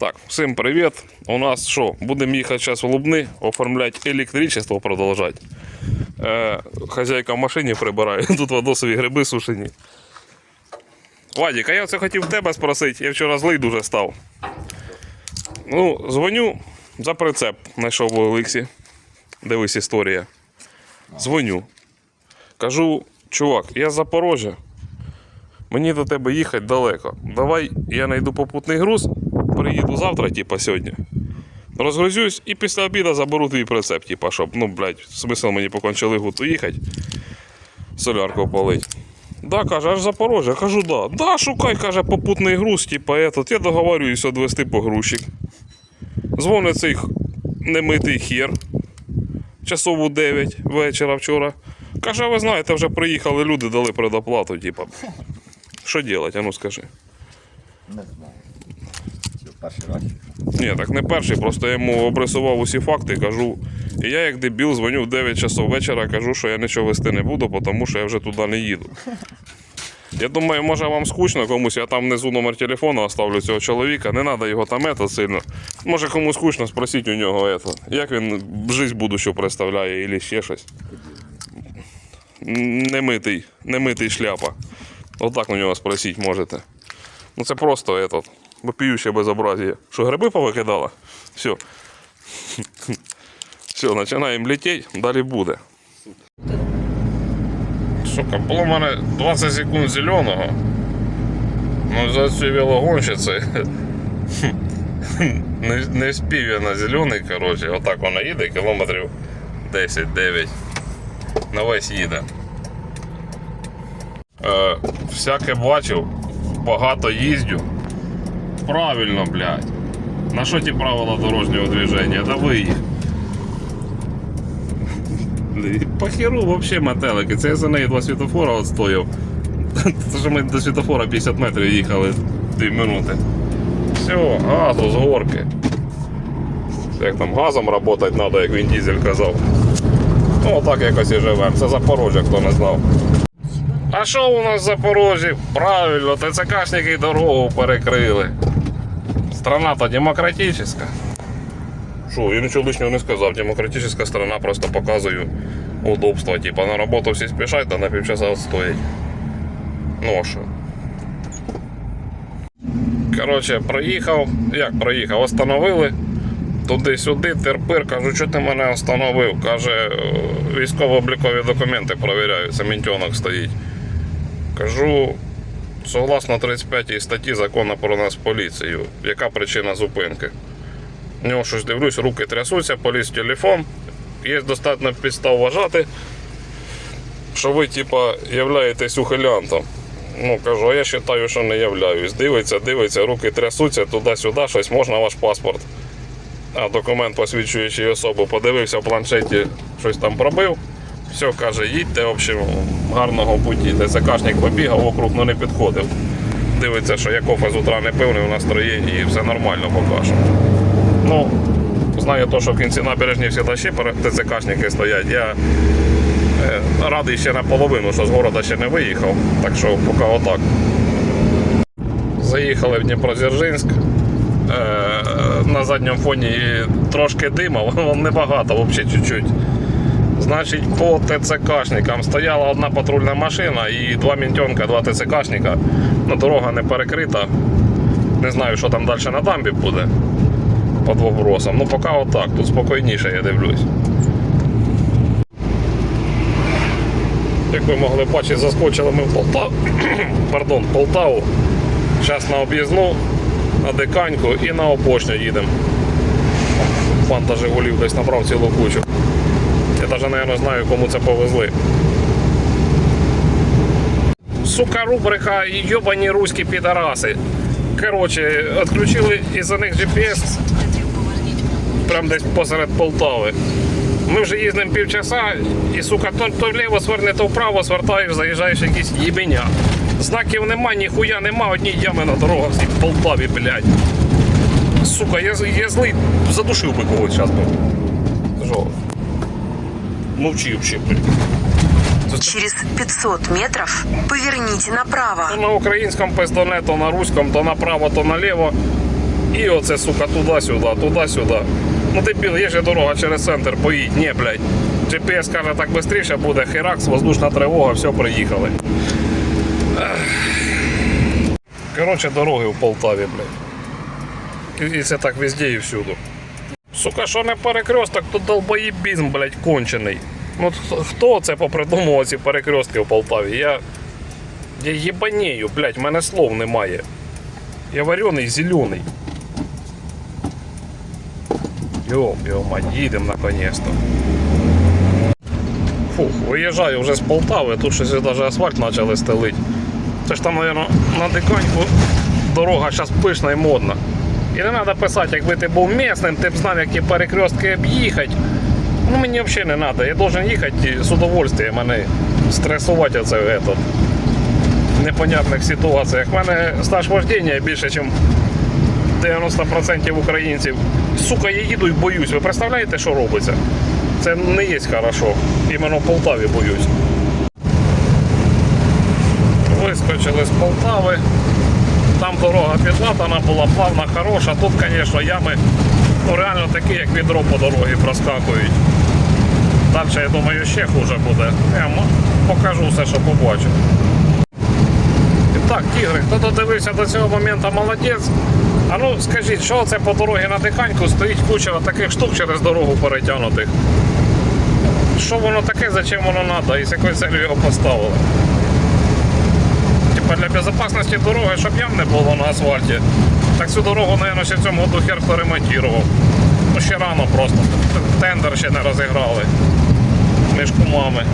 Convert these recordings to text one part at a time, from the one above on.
Так, всім привіт. У нас що? Будемо їхати зараз в Лубни, оформляти електричество, продовжати. Е, хазяйка в машині прибирає, тут водосові гриби сушені. Вадік, а я це хотів в тебе спросити, я вчора злий дуже став. Ну, дзвоню за прицеп, знайшов у Олексі. Дивись історія. Дзвоню. Кажу, чувак, я з Запорожжя. Мені до тебе їхати далеко. Давай я знайду попутний груз, приїду завтра, типа сьогодні. Розгрузюсь і після обіду заберу твій прицеп, типа, щоб, ну, блядь, смисл мені по кончалигуту їхати. Солярку полить. Да, каже, аж Запорожжя. Кажу, да. Да, шукай, каже, попутний груз, типа, этот. Я договорююсь відвести погрузчик. Дзвонить цей немитий хер. Часов у 9 вечора вчора. Каже, ви знаєте, вже приїхали люди, дали предоплату, типа. Що делать, а ну скажи. Не знаю. Перший раз. Ні, так не перший, просто я йому обрисував усі факти, кажу. І я, як дебіл, дзвоню в 9 часов вечора, кажу, що я нічого вести не буду, тому що я вже туди не їду. Я думаю, може вам скучно комусь, я там внизу номер телефону оставлю цього чоловіка, не треба його там ето сильно. Може комусь скучно, спросіть у нього ето, як він жизнь будущу представляє, або ще щось. Немитий, немитий шляпа. Отак у нього спросіть можете. Ну це просто этот, вопіюще безобразие. Що гриби повикидала? Все. Все, починаємо летіти, далі буде. Сука, було в мене 20 секунд зеленого. Ну, за цю велогонщиці. Не, не спів я на зелений, коротше. Отак вона їде, кілометрів 10-9. На весь їде. Е, всяке бачив, багато їздю. Правильно, блядь. На що ті правила дорожнього движення? Да ви їх. По херу вообще метелики. Це я за неї два світофора отстояв. Це ж ми до світофора 50 метрів їхали 2 минути. Все, газу з горки. Як там газом працювати треба, як він дізель казав. Ну, так якось і живемо. Це Запорожжя, хто не знав. А що у нас в Запорожжі? Правильно, ТЦКшники дорогу перекрили. Страна то демократична. Що, я нічого лишнього не сказав. Демократична страна просто показую удобство. Типа на роботу всі спішать, а на півчаса стоять. Ну а що? Коротше, проїхав. Як проїхав? Остановили. Туди-сюди, терпир, кажу, що ти мене остановив. Каже, «Е, військово-облікові документи провіряю, це мінтьонок стоїть. Кажу, согласно 35 статті закону про нас поліцію, яка причина зупинки? У нього щось дивлюсь, руки трясуться, поліз телефон. Є достатньо підстав вважати, що ви, типа, являєтесь ухилянтом. Ну, кажу, а я вважаю, що не являюсь. Дивиться, дивиться, руки трясуться, туди-сюди, щось можна ваш паспорт. А документ посвідчуючий особу подивився в планшеті, щось там пробив. Все, каже, їдьте, в общем, гарного путі. ТЦКшник побігав, округ ну, не підходив. Дивиться, що я кофе з утра не пив, не в настроєнні і все нормально поки що. Ну, знаю то, що в кінці набережні всі ще ТЦКшники стоять. Я е, радий ще наполовину, що з города ще не виїхав. Так що поки отак. Заїхали в Дніпродзержинськ. Е, на задньому фоні трошки дима, воно небагато, взагалі чуть-чуть. Значить, по ТЦКшникам стояла одна патрульна машина і два мінтьонка, два ТЦКшника. Ну, дорога не перекрита. Не знаю, що там далі на дамбі буде по двобросам. Ну, поки отак, тут спокійніше, я дивлюсь. Як ви могли бачити, заскочили ми в Полтаву. Пардон, Полтаву. Зараз на об'їзну, на диканьку і на обочню їдемо. Фанта Жигулів десь набрав цілу кучу. Навіть не знаю, кому це повезли. Сука, рубрика йобані руські підараси. Коротше, відключили із-за них GPS прямо десь посеред Полтави. Ми вже їздимо півчаса, і сука, то, то вліво сверне, то вправо свертаєш, заїжджаєш якісь їбеня. Знаків нема, ніхуя нема, одні ями на дорогах всі в Полтаві, блядь. Сука, я, я злий, задушив би когось зараз? Мовчи взагалі. Через 500 метров поверните направо. На українському пиздоне, то на руському, то направо, то наліво. І оце, сука, туди-сюди, туди-сюди. Ну дебіл, є же дорога через центр, поїдь. Ні, блядь. GPS каже, так швидше буде, херакс, воздушна тривога, все, приїхали. Коротше, дороги в Полтаві, блядь. І і це так везде і всюди. Сука, що не перекресток, то долбоєбізм, блядь, кончений. Ну хто- це попридумував ці перекрестки в Полтаві? Я. Я єбанею, блядь, в мене слов немає. Я варений, зелений. Йоп, йо, мать, їдемо наконец-то. Фух, виїжджаю вже з Полтави, тут щось навіть асфальт почали стелити. Це ж там, мабуть, на диканьку дорога зараз пишна і модна. І не треба писати, якби ти був місним, ти б знав, які перекрестки об'їхати. Ну мені взагалі не треба. Я должен їхати з удовольствием, а не стресувати оце в этот непонятних ситуаціях. У мене стаж вождення більше, ніж 90% українців. Сука, я їду і боюсь. Ви представляєте, що робиться? Це не є хорошо. Іменно в Полтаві боюсь. Вискочили з Полтави. Дорога підлатана була, плавна, хороша. Тут, звісно, ями ну, реально такі, як відро по дорозі проскакують. Далі, я думаю, ще хуже буде. Я покажу все, що побачу. І так, тігри, хто додивився до цього моменту, молодець. А ну скажіть, що це по дорозі на диканьку стоїть куча таких штук через дорогу перетягнутих. Що воно таке, зачем воно треба і з якою целью його поставили? Типа для безпечності дороги, щоб ям не було на асфальті. Так цю дорогу, мабуть, ще в цьому году хер хто ремонтував. Ну ще рано просто. Тендер ще не розіграли. Між кумами.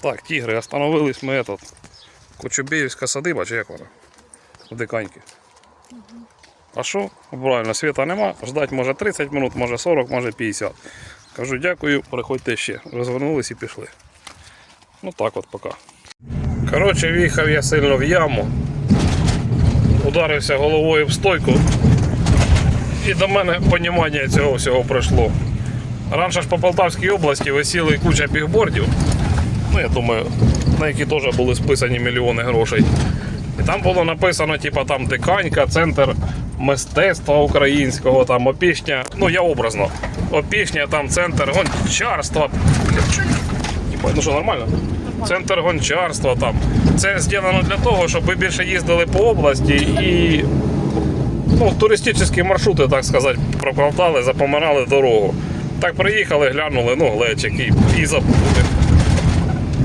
Так, тігри, остановились ми этот. Кочубеївська садиба, чи як вона? В Диканьки. А що? Правильно, світа нема. Ждать може 30 минут, може 40, може 50. Кажу дякую, приходьте ще. Розвернулись і пішли. Ну так от поки. Коротше, в'їхав я сильно в яму. Ударився головою в стойку. І до мене понімання цього всього прийшло. Раніше ж по Полтавській області висіли куча бігбордів. Ну, я думаю, на які теж були списані мільйони грошей. І там було написано, типа там диканька, центр мистецтва українського, там опішня. Ну я образно. Опішня, там центр гончарства. Типа, ну що, нормально? Центр гончарства там. Це зроблено для того, щоб ви більше їздили по області і ну, туристичні маршрути, так сказати, проковтали, запоминали дорогу. Так приїхали, глянули, ну, глечик і, і забули.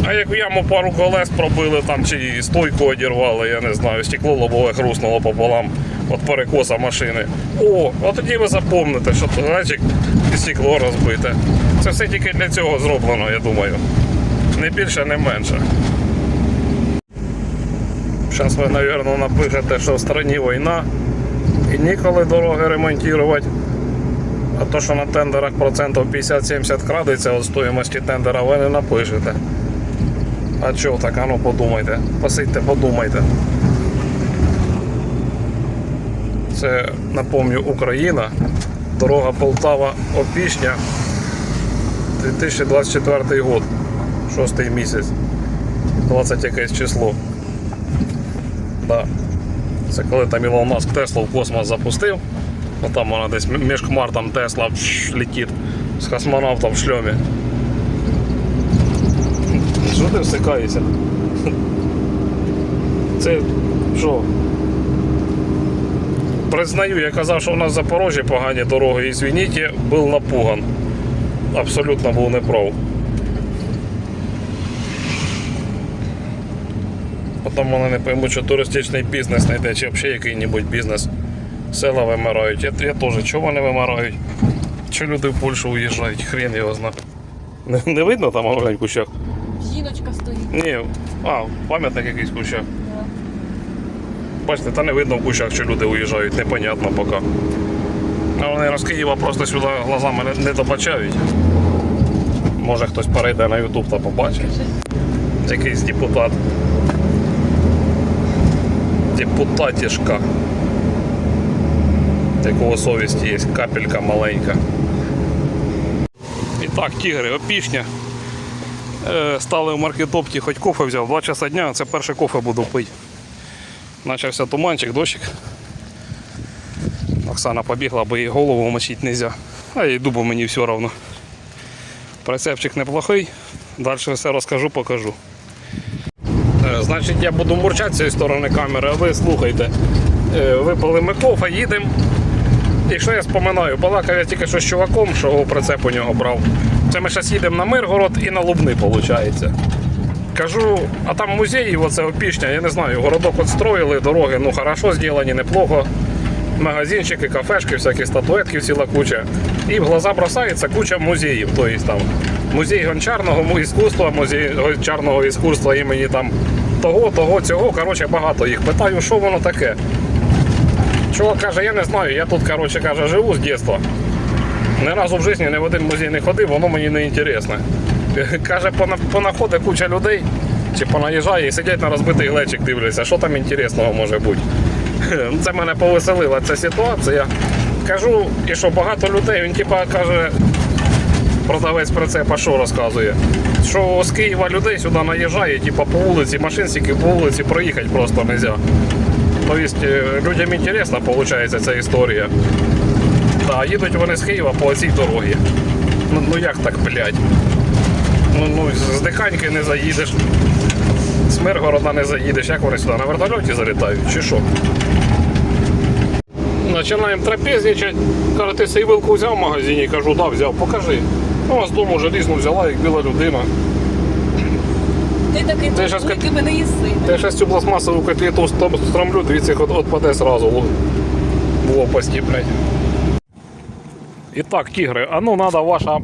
А як в яму пару колес пробили там чи стойку одірвали, я не знаю, стекло лобове хруснуло пополам від перекоса машини. О, от тоді ви запомните, що глечик і стекло розбите. Це все тільки для цього зроблено, я думаю. Не більше, не менше. Зараз ви, мабуть, напишете, що в країні війна і ніколи дороги ремонтувати. А то, що на тендерах процентів 50-70 крадеться від стоїмості тендера, ви не напишете. А чого так, а ну подумайте. Посидьте, подумайте. Це, напомню, Україна. Дорога Полтава Опішня. 2024 год. Шостий місяць. 20 якесь число. Да. Це коли там Ілон Маск Теслу в космос запустив. Ну там вона десь між хмар Тесла пш, летить з космонавтом в шльомі. Що ти всикаєшся? Це що? Признаю, я казав, що у нас в Запорожжі погані дороги і звініть, був напуган. Абсолютно був неправ. Потім вони не поймуть, що туристичний бізнес не йде, чи взагалі який-небудь бізнес. Села вимирають. Я, я теж, чого вони вимирають? Чого люди в Польщу уїжджають? Хрен його зна. Не, не видно там глянь в кущах? Жіночка стоїть. Ні, а, пам'ятник якийсь в кущах. Бачите, та не видно в кущах, що люди уїжджають, непонятно поки. А вони з Києва просто сюди глазами не, не добачають. Може хтось перейде на Ютуб та побачить. Якийсь депутат. Депутатішка. Якого совісті є, капелька маленька. І так, тігри, опішня. Е, Стали в маркетопті, хоч кофе взяв. Два часа дня, це перше кофе буду пити. Начався туманчик, дощик. Оксана побігла, бо їй голову мочити не можна. А їй дубу мені все одно. Прицепчик неплохий. Далі все розкажу, покажу. Е, Значить, я буду мурчати з цієї сторони камери, а ви слухайте. Е, Випали ми кофе, їдемо. І що я споминаю, балакав я тільки що з чуваком, що прицеп у нього брав. Це ми зараз їдемо на Миргород і на Лубни, виходить. Кажу, а там музей, оце опішня, я не знаю, городок от строїли, дороги, ну хорошо зроблені, неплохо. Магазинчики, кафешки, всякі статуетки, ціла куча. І в глаза бросається куча музеїв. Тобто там музей гончарного іскусства, музей гончарного іскусства імені там того, того, цього. Коротше, багато їх. Питаю, що воно таке. Чувак каже, я не знаю, я тут, коротше, каже, живу з дитинства. Ні разу в житті ні в один музей не ходив, воно мені не інтересне. Каже, понаходить куча людей, чи понаїжджає і сидять на розбитий глечик, дивляться, що там інтересного може бути. Це мене повеселила ця ситуація. Кажу, і що багато людей, він типа каже, продавець прицепа що розказує? Що з Києва людей сюди наїжджає, типа по вулиці, машин стільки по вулиці проїхати просто не можна. Тобто е, людям інтересна виходить ця історія. Да, їдуть вони з Києва по цій дорогі. Ну, ну як так, блядь? Ну, ну з Диканьки не заїдеш, з Миргорода не заїдеш, як вони сюди на вертольоті залітають, чи що? Починаємо трапезничати. Каже, ти цей вилку взяв в магазині? Кажу, да, взяв, покажи. Ну, а з дому желізну взяла, як біла людина. Ти такий Ти щас мене їси. Я зараз цю пластмасову котлету стромлю, дивіться, як от, отпаде сразу в лопасті, блядь. І так, тігри, а ну надо ваша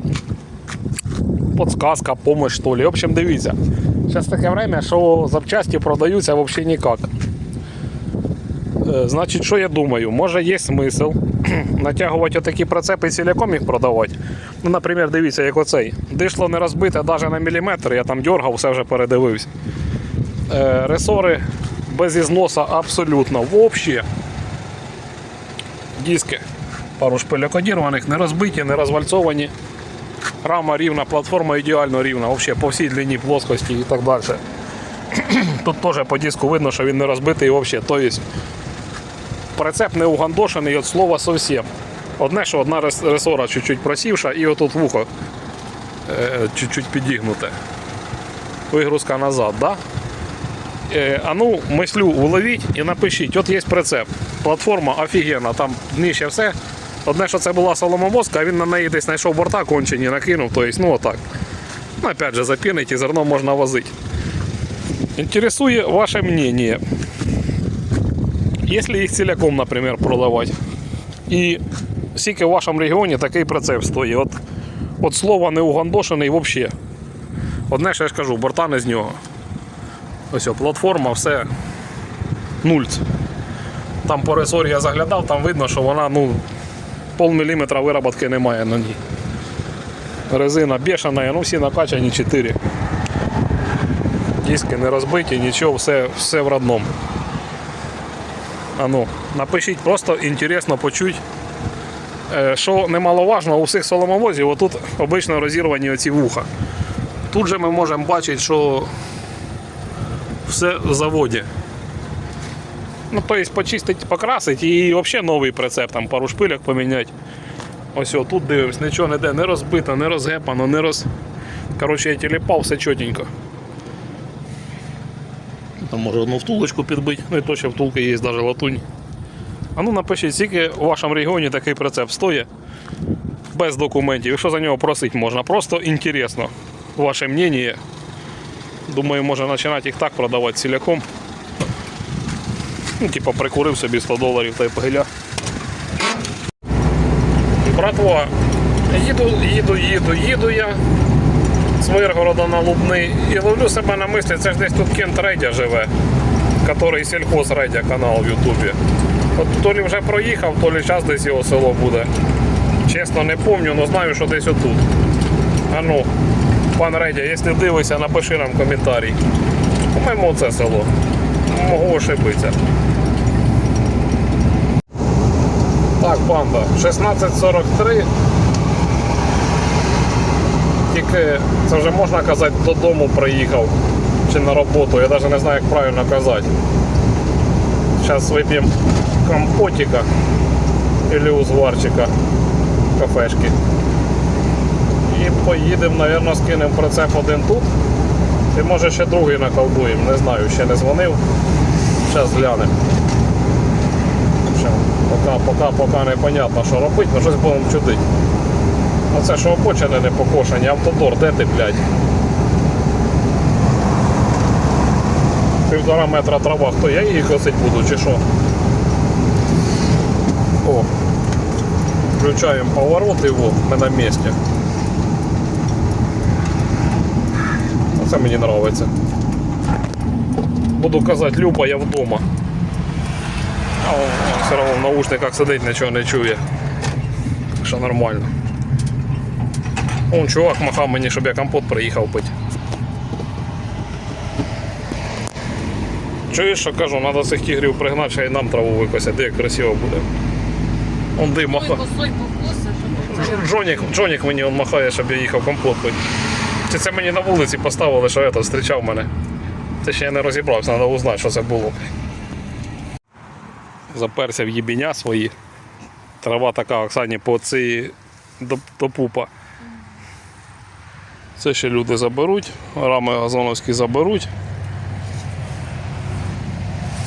подсказка, помощь, что ли. В общем, дивіться. Зараз таке время, що запчасті продаються взагалі ніяк. Е, Значить, що я думаю, може є смисл натягувати отакі прицепи і ціляком їх продавати. Ну, наприклад, дивіться, як оцей. Дишло не розбите навіть на міліметр, я там дергав, все вже передивився. Е, Ресори без ізноса абсолютно. Взагалі. Диски пару шпильок одірваних, не розбиті, не розвальцовані. Рама рівна, платформа ідеально рівна, взагалі по всій длині плоскості і так далі. Тут теж по диску видно, що він не розбитий взагалі. Тобто прицеп не угандошений від слова зовсім. Одне, що одна ресора чуть-чуть просівша і отут вухо е, чуть-чуть підігнуте. Вигрузка назад, да? Е, а ну, мислю уловіть і напишіть. От є прицеп. Платформа офігенна, там нижче все. Одне, що це була соломовозка, а він на неї десь знайшов борта кончені, накинув, тобто, ну отак. Ну, опять же, запінить і зерно можна возити. Інтересує ваше мнение. Если їх ціляком, наприклад, продавати. І скільки в вашому регіоні такий прицеп стоїть. От, от слова не угандошений взагалі. Одне, що я ж кажу, борта не з нього. Ось о, платформа, все нульц. Там по я заглядав, там видно, що вона ну, пол міліметра вироботки немає на ній. Резина бешена, ну всі накачані 4. Диски не розбиті, нічого, все, все в родному. А ну, напишіть, просто інтересно почути. Е, Що немаловажно, у всіх соломовозів отут обично розірвані оці вуха. Тут же ми можемо бачити, що все в заводі. Ну, тобто почистити, покрасити і взагалі новий прицеп, там пару шпиляк поміняти. Ось тут дивимось, нічого ніде не розбито, не розгепано, не роз. Коротше, я тіліпав, все чотенько. Там може одну втулочку підбити, ну і то ще втулки є, навіть латунь. А ну напишіть, скільки в вашому регіоні такий прицеп стоїть без документів. Якщо за нього просити можна, просто інтересно. Ваше мнение. Думаю, можна починати їх так продавати ціляком. Ну, типа прикурив собі 100 доларів та й погиля. Братва, їду, їду, їду, їду я з Миргорода на Лубний і ловлю себе на мислі, це ж десь тут Кент Редя живе, який сільхоз Редя канал в Ютубі. От то лі вже проїхав, то лі час десь його село буде. Чесно не пам'ятаю, але знаю, що десь отут. А ну, пан Редя, якщо дивишся, напиши нам коментарій. По-моєму, це село. Можу ошибитися. Так, панда, 16.43. Тільки це вже можна казати, додому приїхав чи на роботу. Я навіть не знаю, як правильно казати. Зараз вип'ємо компотика. Или у зварчика кафешки. І поїдемо, мабуть, скинемо прицеп один тут. І може ще другий наколдуємо. Не знаю, ще не дзвонив. Зараз глянемо. Ще Поки, поки, поки непонятно, що робити, але щось будемо чудити. А це що обочини не покошені, автодор, де ти, блядь? Півтора метра трава, хто я її косить буду чи що? О, включаємо поворот його, ми на місці. Оце мені подобається. Буду казати, Люба, я вдома. А он, все одно в наушниках сидить, нічого не чує. Так що нормально. Он чувак махав мені, щоб я компот приїхав пити. Чуєш, що кажу, треба цих тігрів пригнати, ще й нам траву викосять, як красиво буде. Он дим махає. Джонік, Джонік мені он махає, щоб я їхав компот пити. Чи це мені на вулиці поставили, що я зустрічав мене? Це ще я не розібрався, треба узнати, що це було. Заперся в їбіня свої. Трава така Оксані по цій до, до пупа. Це ще люди заберуть, рами газоновські заберуть.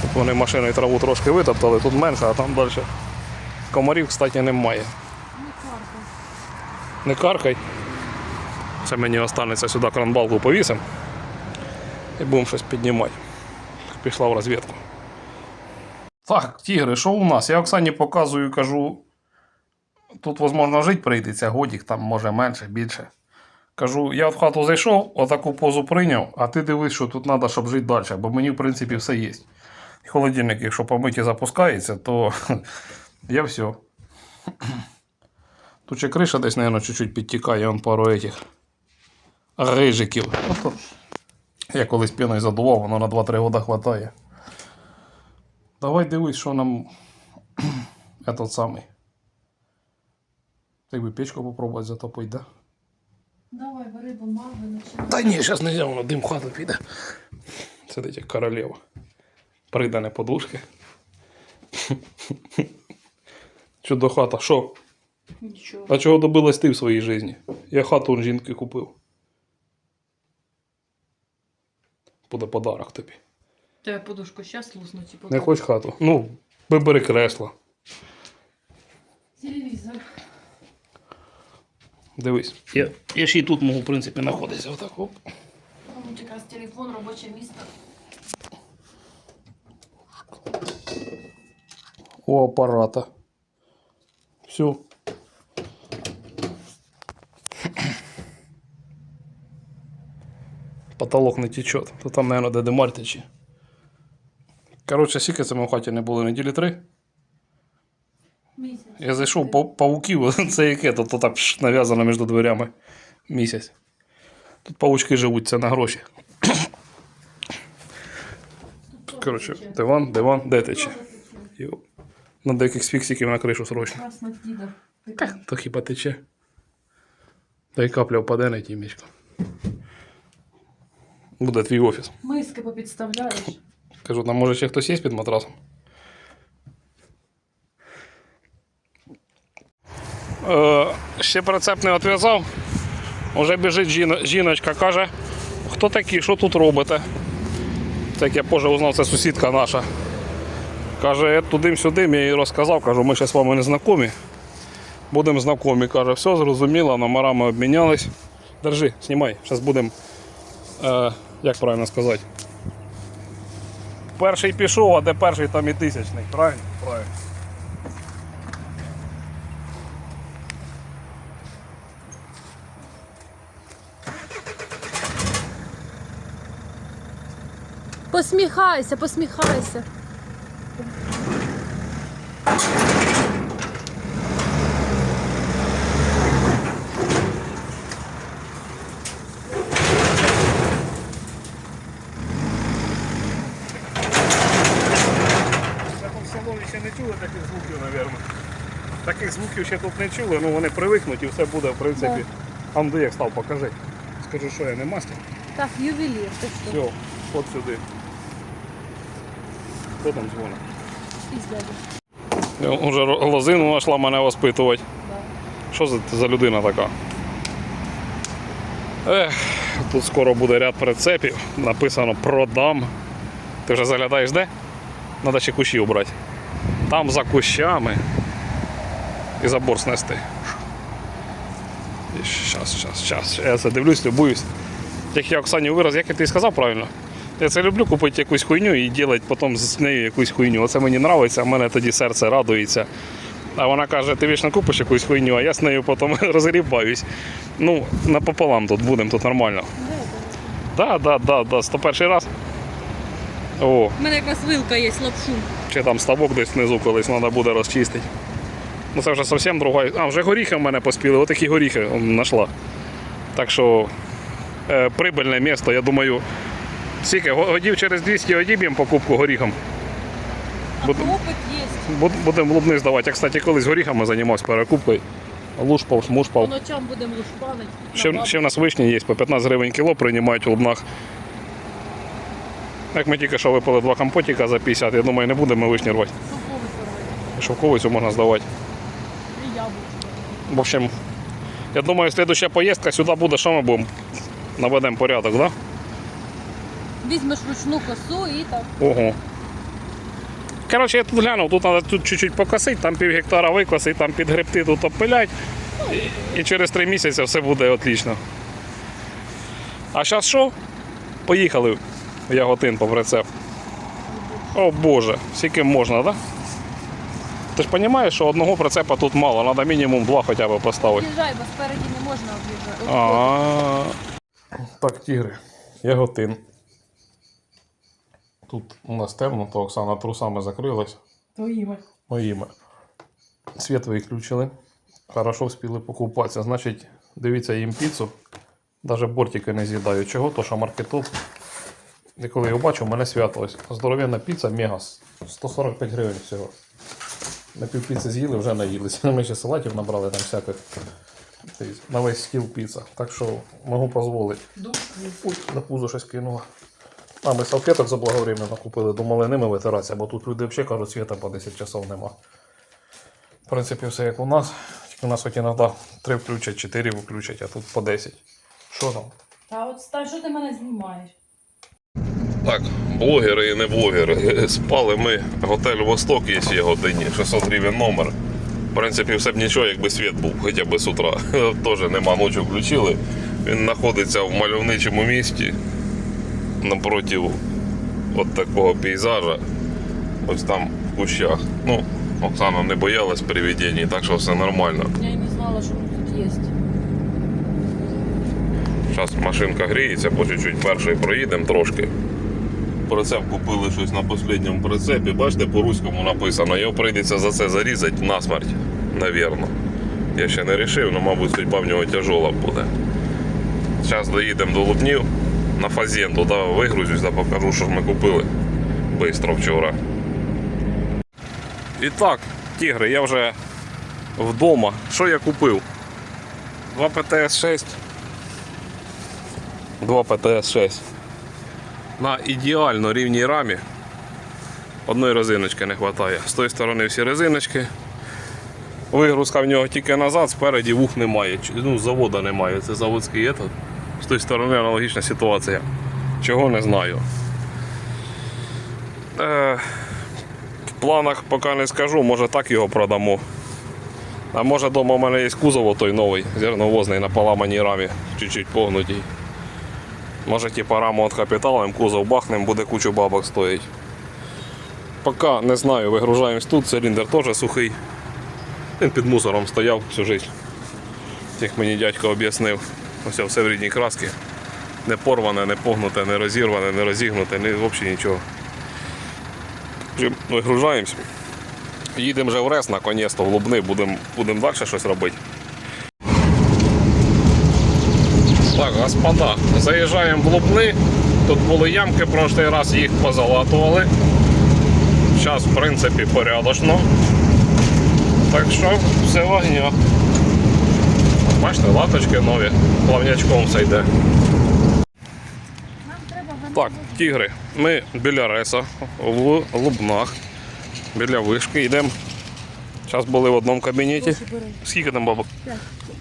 Тут вони машиною траву трошки витоптали, тут менше, а там далі. Комарів, кстати, немає. Не каркай. Це мені останеться сюди кранбалку повісимо. І будемо щось піднімати. Пішла в розвідку. Так, тігри, що у нас? Я Оксані показую, кажу. Тут, можливо, жити прийдеться, годік, там може менше, більше. Кажу, я в хату зайшов, отаку позу прийняв, а ти дивись, що тут треба, щоб жити далі, бо мені, в принципі, все є. І холодильник, якщо помиті запускається, то я все. Тут ще криша десь, мабуть, чуть-чуть підтікає, он пару этих рижиків. Я колись піною задував, воно на 2-3 роки хватає. Давай дивись, що нам этот самий. Ти би печку попробувати затопити, да? Давай, бери бумагу, починай. Та ні, зараз не можна, воно дим хату піде. Сидить як королева. Придане подушки. Чудо хата, що? Нічого. А чого добилась ти в своїй житті? Я хату у жінки купив. Буде подарок тобі. Тебе подушку щас лусну, типу. Не хоч хату. Ну, вибери кресло. Телевізор. Дивись. Я, я ще й тут можу, в принципі, знаходитися. Отак. Оп. Там якраз телефон, робоче місце. У апарата. Все. Потолок не течет. То там, наверное, дедемар тече. Коротше, скільки це ми в хаті не було неділі три. Місяць. Я зайшов по пауків, це яке, то, то так пш, нав'язано між дверями місяць. Тут паучки живуть, це на гроші. Коротше, диван, диван, де тече? На деяких фіксиків на кришу срочно. Діда. То хіба тече? Та й капля впаде на тімечко. Буде твій офіс. Миски попідставляєш. Кажу, там може ще хтось є під матрасом. Е, ще прицеп не відв'язав. Уже біжить жіно- жіночка, каже, хто такі, що тут робите? Так я позже узнав, це сусідка наша. Каже, туди-сюди, я їй розказав, кажу, ми ще з вами не знайомі. Будемо знайомі. Каже, все зрозуміло, номерами обмінялись. Держи, знімай, зараз будемо, е, як правильно сказати. Перший пішов, а де перший, там і тисячний. Правильно? Правильно. Посміхайся, посміхайся. В салоні ще не чули таких звуків, мабуть. Таких звуків ще тут не чули, ну вони привикнуть і все буде, в принципі. Ну, де як став, покажи. Скажу, що я не мастер. Так, ювелір, ти що? Все, от сюди. Хто там дзвонить? Дядя. Уже лозину знайшла мене воспитувати. Що за, за людина така? Ех, тут скоро буде ряд прицепів. Написано продам. Ти вже заглядаєш де? Треба ще кущі убрати. Там за кущами. І забор снести. І Щас, щас, щас. Я це дивлюсь, любуюсь. Як я Оксані вираз, як ти сказав правильно? Я це люблю купити якусь хуйню і робити потім з нею якусь хуйню. Оце мені подобається, а в мене тоді серце радується. А вона каже, ти вічно купиш якусь хуйню, а я з нею потім розгрібаюсь. Ну, напополам тут будемо, тут нормально. Так, так, так, так, 101 раз. О, У мене якась вилка є, лапшу. чи там ставок десь внизу колись треба буде розчистити. Ну це вже зовсім друга. А, вже горіхи в мене поспіли, отакі горіхи знайшла. Так що е, прибильне місто, я думаю, скільки, годів через 200 одіб'ємо покупку горіхом. Буд- Буд- Будемо лубни здавати. Я, кстати, колись горіхами займався перекупкою. Лушпав, По ночам будемо лушпанить. Ще, ще в нас вишні є, по 15 гривень кіло приймають у лубнах. Як ми тільки що випили два компотіка за 50, я думаю, не будемо вишні рвати. Шовковицю можна здавати. В общем, я думаю, следующая поїздка сюди буде, що ми будемо? Наведемо порядок, да? Візьмеш ручну косу і так. Ого. Коротше, я тут глянув, тут треба тут чуть-чуть покосити, там пів гектара викосити, там підгребти, тут опилять. І, і через три місяці все буде отлично. А зараз що? Поїхали в Яготин по прицеп. О Боже, скільки можна, так? Да? Ти ж розумієш, що одного прицепа тут мало, треба мінімум два хоча б поставити. Об'їжджай, бо спереді не можна об'їжджати. А. Так, тігри. Яготин. Тут у нас темно, то Оксана трусами закрилась. Твоїми. Моїми. Світ виключили. Хорошо вспіли покупатися. Значить, дивіться їм піцу. Навіть бортики не з'їдаю. Чого? То що маркетоп. І коли його бачу, у мене свято ось. Здоровенна піца, мега. 145 гривень всього. На пів піци з'їли, вже наїлися. Ми ще салатів набрали там всяких. На весь стіл піца. Так що можу дозволити. Ой, на пузо щось кинула. А ми салфеток заблаговременно купили, думали ними витиратися, бо тут люди взагалі кажуть, світа по 10 часов нема. В принципі, все як у нас. Тільки у нас хоч іноді 3 включать, 4 включать, а тут по 10. Що там? Та от стань, що ти мене знімаєш? Так, блогери і не блогери. Спали ми. Готель Восток є в годині, 600 гривень номер. В принципі, все б нічого, якби світ був хоча б з утра. Теж нема ночі включили. Він знаходиться в мальовничому місті напроти от такого пейзажа. Ось там в кущах. Ну, Оксана не боялась привидень, так що все нормально. Я й не знала, що тут є. Зараз машинка гріється, по чуть-чуть перший проїдемо трошки. Прицеп купили щось на останньому прицепі. Бачите, по-руському написано. Його прийдеться за це зарізати насмерть, навірно. Я ще не вирішив, але, мабуть, судьба в нього тяжола буде. Зараз доїдемо до Лубнів на фазенту, да, вигрузюсь та покажу, що ж ми купили бистро вчора. І так, тігри, я вже вдома. Що я купив? Два ПТС-6 Два ПТС-6. На ідеально рівній рамі. Одної резиночки не вистачає. З тої сторони всі резиночки. Вигрузка в нього тільки назад, спереді вух немає. Ну, завода немає. Це заводський етот. З тої сторони аналогічна ситуація. Чого не знаю. Е, в планах поки не скажу, може так його продамо. А може вдома у мене є кузов той новий, зерновозний на поламаній рамі, чуть-чуть погнутій. Може, типа раму от капіталом, кузов бахнем, буде кучу бабок стоїть. Поки не знаю, вигружаємось тут, циліндр теж сухий. Він під мусором стояв всю життя. Як мені дядько об'яснив. Ось все в рідній краски. Не порване, не погнуте, не розірване, не розігнуте, ні, взагалі нічого. Вигружаємось. Їдемо вже в Рес, наконець-то в Лубни, будемо будем далі щось робити. Так, господа, заїжджаємо в Лубни. Тут були ямки, прошлий раз їх позалатували. Зараз, в принципі, порядочно. Так що все в огнях. Бачите, латочки нові, плавнячком все йде. Так, тігри. Ми біля Реса в Лубнах. Біля вишки йдемо Зараз були в одному кабінеті. Скільки там бабок?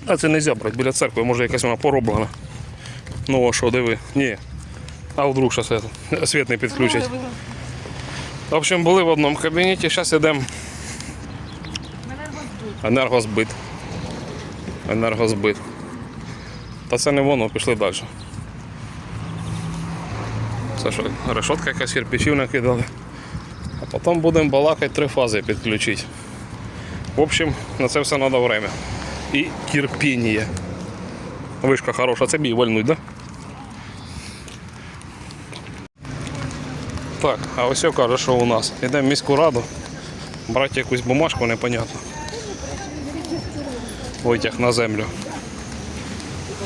А це не можна брати біля церкви, може якась вона пороблена. Ну а що, диви? Ні. А вдруг що світ, світ не підключать. В общем, були в одному кабінеті, зараз йдемо. Енергозбит. Енергозбит. Та це не воно, пішли далі. Це що, решетка якась кирпичів накидали. А потім будемо балакати три фази підключити. В общем, на це все треба время. І терпіння. Вишка хороша, це бій вальнуть, да? Так, а ось каже, що у нас. Йдемо в міську раду, брати якусь бумажку, непонятно. Витяг на землю.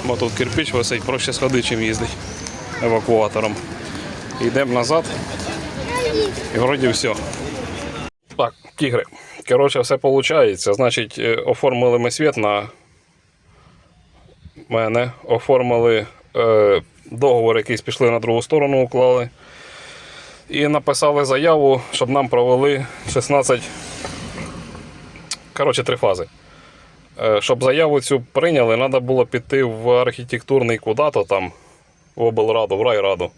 Бо тут кирпич висить, проще сходити, чим їздить евакуатором. Йдемо назад. І вроді все. Так, тігри. Коротше, все виходить. Значить, е, оформили ми світ на мене. Оформили е, договор, якийсь пішли на другу сторону, уклали. І написали заяву, щоб нам провели 16. Коротше, три фази. Е, Щоб заяву цю прийняли, треба було піти в архітектурний куди-то там, в облраду, в райраду,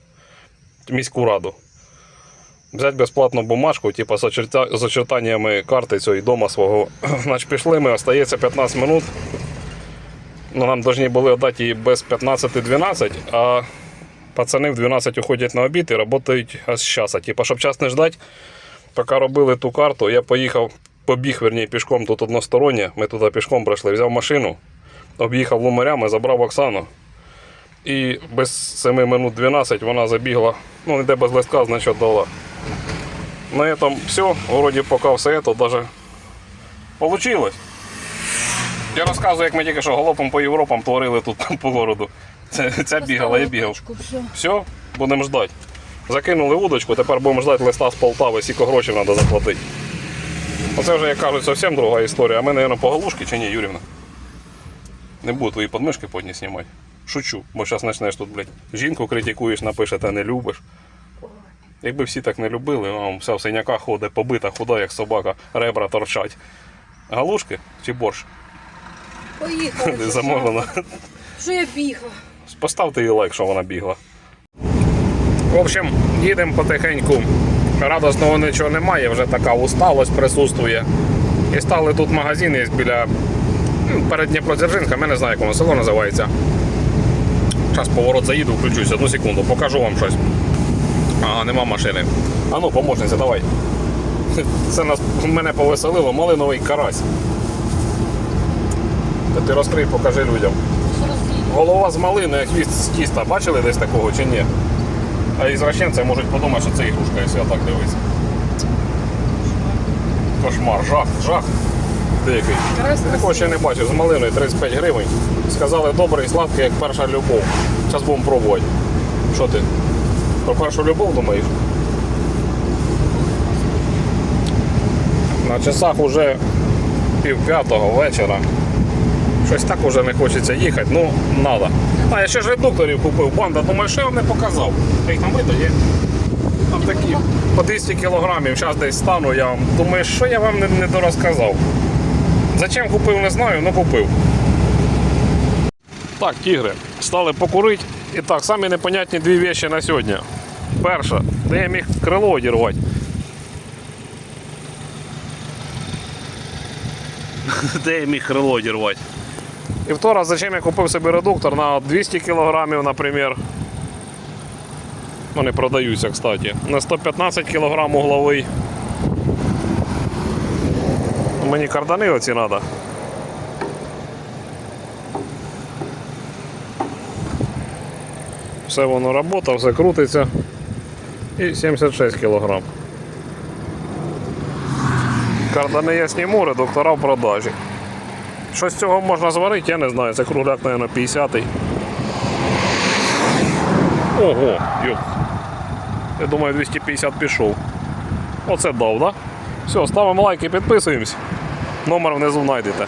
в міську раду. Взяти безплатну бумажку, типу з, очертаннями карти цього дома свого. Значить, пішли ми, остається 15 минут. Ну, нам повинні були віддати її без 15-12, а пацани в 12 уходять на обід і працюють аж з часу. Типу, щоб час не ждати, поки робили ту карту, я поїхав, побіг верні, пішком тут одностороннє. Ми туди пішком пройшли, взяв машину, об'їхав лумарями, забрав Оксану. І без 7 минут 12 вона забігла, ну, йде без листка, значить дала. На этом все. Вроді поки все це даже получилось. Я розказую, як ми тільки що галопом по Європам творили тут по городу. Це, ця бігала, я бігав. Все, будемо ждати. Закинули удочку, тепер будемо ждати листа з Полтави, скільки грошей треба заплатити. Оце вже, як кажуть, зовсім друга історія. А ми, мабуть, по галушки чи ні, Юрівна? Не буду твої подмишки потні знімати. Шучу, бо зараз почнеш тут, блядь, жінку критикуєш, напишете, не любиш. Якби всі так не любили, а вся в синяках ходить, побита, худа, як собака, ребра торчать. Галушки чи борщ? Поїхали. Замовлено. Що я бігла? Поставте їй лайк, що вона бігла. В общем, їдемо потихеньку. Радосного нічого немає, вже така усталость присутствує. І стали тут магазин є біля ну, перед Дніпродзержинськом, я не знаю, як воно село називається. Зараз поворот заїду, включусь, одну секунду, покажу вам щось. Ага, нема машини. А ну, помощниця, давай. Це нас мене повеселило, малиновий карась. Ти розкрий, покажи людям. Голова з малини, як хвіст з тіста. Бачили десь такого чи ні? А ізращенці можуть подумати, що це ігрушка, якщо я так дивиться. Кошмар, жах, жах. Деякий. Такого ще не бачив. З малиною 35 гривень. Сказали добрий, сладкий, як перша любов. Зараз будемо пробувати. Що ти? Про першу любов думаєш? На часах уже пів п'ятого вечора. Щось так уже не хочеться їхати, ну надо. А я ще ж редукторів купив, банда, думаю, що я вам не показав. Їх там видно є. Там такі по 200 кілограмів, зараз десь стану я вам. Думаю, що я вам не, не дорозказав. Зачем купив, не знаю, ну купив. Так, тігри, стали покурити. І так, самі непонятні дві речі на сьогодні. Перша, де я міг крило одірвати. Де я міг крило одірвати? І втора, зачем я купив собі редуктор на 200 кг, наприклад. Вони продаються, кстати. На 115 кг угловий. Мені кардани оці треба. Все воно робота, все крутиться. І 76 кг. Кардани я зніму, редуктора в продажі. Що з цього можна зварити, я не знаю. Це кругляк, мабуть, 50-й. Ого, йо. Я думаю, 250 пішов. Оце дав, да? Все, ставимо лайк і підписуємось. Номер внизу знайдете.